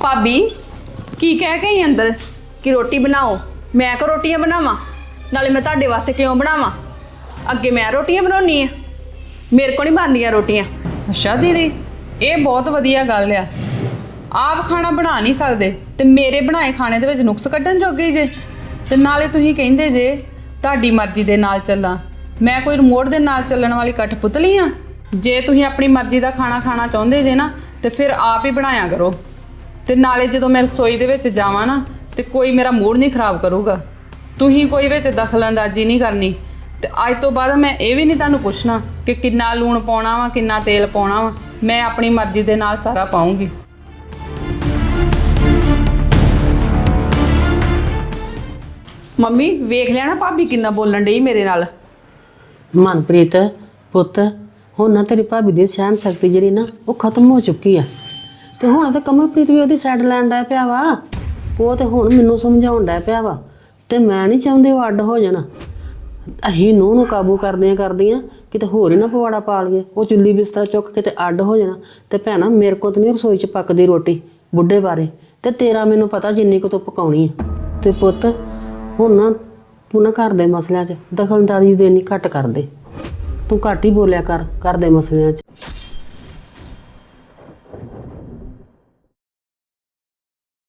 ਭਾਬੀ, ਕੀ ਕਹਿ ਗਈ ਅੰਦਰ? ਕਿ ਰੋਟੀ ਬਣਾਓ? ਮੈਂ ਕੋ ਰੋਟੀਆਂ ਬਣਾਵਾਂ? ਨਾਲੇ ਮੈਂ ਤੁਹਾਡੇ ਵਾਸਤੇ ਕਿਉਂ ਬਣਾਵਾਂ? ਅੱਗੇ ਮੈਂ ਰੋਟੀਆਂ ਬਣਾਉਣੀ ਆ। ਮੇਰੇ ਕੋ ਨਹੀਂ ਬਣਦੀਆਂ ਰੋਟੀਆਂ। ਅੱਛਾ, ਦੀਦੀ, ਇਹ ਬਹੁਤ ਵਧੀਆ ਗੱਲ ਆ। ਆਪ ਖਾਣਾ ਬਣਾ ਨਹੀਂ ਸਕਦੇ ਤੇ ਮੇਰੇ ਬਣਾਏ ਖਾਣੇ ਦੇ ਵਿੱਚ ਨੁਕਸ ਕੱਢਣ ਜੋਗੇ ਜੇ। ਤੇ ਨਾਲੇ ਤੁਸੀਂ ਕਹਿੰਦੇ ਜੇ, ਤੁਹਾਡੀ ਮਰਜ਼ੀ ਦੇ ਨਾਲ ਚੱਲਾਂ। ਮੈਂ ਕੋਈ ਰਿਮੋਟ ਦੇ ਨਾਲ ਚੱਲਣ ਵਾਲੀ ਕਠਪੁਤਲੀ ਆ। ਜੇ ਤੁਸੀਂ ਆਪਣੀ ਮਰਜ਼ੀ ਦਾ ਖਾਣਾ ਖਾਣਾ ਚਾਹੁੰਦੇ ਜੇ ਨਾ, ਤੇ ਫਿਰ ਆਪ ਹੀ ਬਣਾਇਆ ਕਰੋ। ਤੇ ਨਾਲੇ ਜਦੋਂ ਮੈਂ ਰਸੋਈ ਦੇ ਵਿੱਚ ਜਾਵਾਂ ਨਾ ਤੇ ਕੋਈ ਮੇਰਾ ਮੂਡ ਨਹੀਂ ਖਰਾਬ ਕਰੂਗਾ। ਤੁਸੀਂ ਕੋਈ ਵਿੱਚ ਦਖਲਅੰਦਾਜ਼ੀ ਨਹੀਂ ਕਰਨੀ। ਤੇ ਅੱਜ ਤੋਂ ਬਾਅਦ ਮੈਂ ਇਹ ਵੀ ਨਹੀਂ ਤੁਹਾਨੂੰ ਪੁੱਛਣਾ ਕਿ ਕਿੰਨਾ ਲੂਣ ਪਾਉਣਾ ਵਾ ਕਿੰਨਾ ਤੇਲ ਪਾਉਣਾ ਵਾ। ਮੈਂ ਆਪਣੀ ਮਰਜ਼ੀ ਦੇ ਨਾਲ ਸਾਰਾ ਪਾਉਂਗੀ। ਮੰਮੀ ਵੇਖ ਲਿਆ ਨਾ ਭਾਬੀ ਕਿੰਨਾ ਬੋਲਣ ਡਈ ਮੇਰੇ ਨਾਲ। ਮਨਪ੍ਰੀਤ ਪੁੱਤ ਹੁਣ ਨਾ ਤੇਰੀ ਭਾਬੀ ਦੀ ਸਹਿਨ ਸ਼ਕਤੀ ਜਿਹੜੀ ਨਾ ਉਹ ਖਤਮ ਹੋ ਚੁੱਕੀ ਆ। ਤੇ ਹੁਣ ਤੇ ਕਮਲਪ੍ਰੀਤ ਵੀ ਉਹਦੀ ਸਾਈਡ ਲੈਣ ਦਾ ਪਿਆ ਵਾ ਉਹ ਤੇ ਹੁਣ ਮੈਨੂੰ ਸਮਝਾਉਣ ਦਾ ਪਿਆ ਵਾ, ਤੇ ਮੈਂ ਨਹੀਂ ਚਾਹੁੰਦੀ ਉਹ ਅੱਡ ਹੋ ਜਾਣਾ। ਅਸੀਂ ਨੂੰ ਨੂੰ ਕਾਬੂ ਕਰਦਿਆਂ ਕਰਦੀਆਂ ਕਿਤੇ ਹੋਰ ਹੀ ਨਾ ਪਵਾੜਾ ਪਾ ਲਈਏ, ਉਹ ਚੁੱਲੀ ਬਿਸਤਰਾ ਚੁੱਕ ਕੇ ਤੇ ਅੱਡ ਹੋ ਜਾਣਾ। ਤੇ ਭੈਣਾ, ਮੇਰੇ ਕੋਲ ਤੇ ਨਹੀਂ ਰਸੋਈ 'ਚ ਪੱਕਦੀ ਰੋਟੀ, ਬੁੱਢੇ ਬਾਰੇ। ਤੇ ਤੇਰਾ ਮੈਨੂੰ ਪਤਾ ਜਿੰਨੀ ਕੁ ਤੂੰ ਪਕਾਉਣੀ ਆ। ਤੇ ਪੁੱਤ, ਹੁਣ ਨਾ ਤੂੰ ਨਾ ਘਰ ਦੇ ਮਸਲਿਆਂ 'ਚ ਦਖਲਅੰਦਾਜ਼ੀ ਦੇਣੀ ਘੱਟ ਕਰ ਦੇ ਤੂੰ ਘੱਟ ਹੀ ਬੋਲਿਆ ਕਰ ਘਰ ਦੇ ਮਸਲਿਆਂ 'ਚ।